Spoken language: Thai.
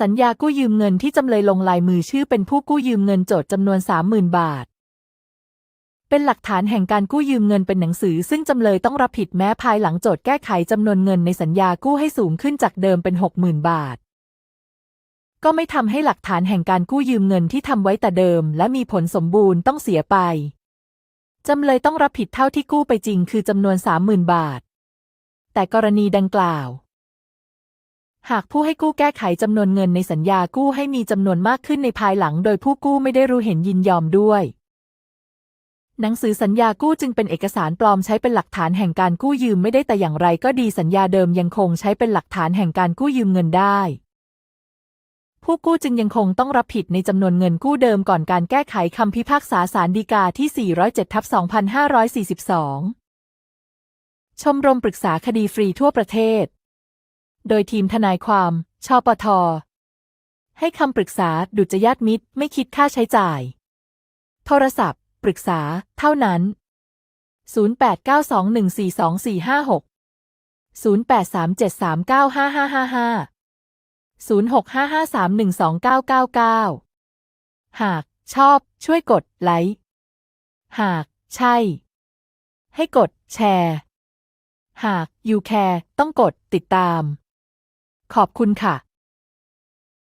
สัญญากู้ยืมเงินที่จำเลยลงลายมือชื่อเป็นผู้กู้ยืมเงินโจทย์จำนวน 30,000 บาท เป็นหลักฐานแห่งการกู้ยืมเงินเป็นหนังสือ ซึ่งจำเลยต้องรับผิดแม้ภายหลังโจทย์แก้ไขจำนวนเงินในสัญญากู้ให้สูงขึ้นจากเดิมเป็น 60,000 บาท ก็ไม่ทำให้หลักฐานแห่งการกู้ยืมเงินที่ทำไว้แต่เดิม และมีผลสมบูรณ์ต้องเสียไป จำเลยต้องรับผิดเท่าที่กู้ไปจริง คือจำนวน 30,000 บาท แต่กรณีดังกล่าว หากผู้ให้กู้แก้ไขจำนวนเงินในสัญญากู้ให้มีจำนวนมากขึ้นในภายหลัง โดยผู้กู้ไม่ได้รู้เห็นยินยอมด้วย หนังสือสัญญากู้จึงเป็นเอกสารปลอมใช้เป็นหลักฐานแห่งการกู้ยืมไม่ได้แต่อย่างไรก็ดีสัญญาเดิมยังคงใช้เป็นหลักฐานแห่งการกู้ยืมเงินได้ ผู้กู้จึงยังคงต้องรับผิดในจำนวนเงินกู้เดิมก่อนการแก้ไขคำพิพากษาศาลฎีกาที่ 407ทับ2542 ชมรมปรึกษาคดีฟรีทั่วประเทศ โดยทีมทนายความชปท ให้คำปรึกษาดุจยาตมิตรไม่คิดค่าใช้จ่าย โทรศัพท์ ปรึกษา เท่านั้น 0892142456 0837395555 0655312999 หากชอบช่วยกดไลค์ หากใช่ ให้กดแชร์ หาก you care ต้องกดติดตาม ขอบคุณค่ะ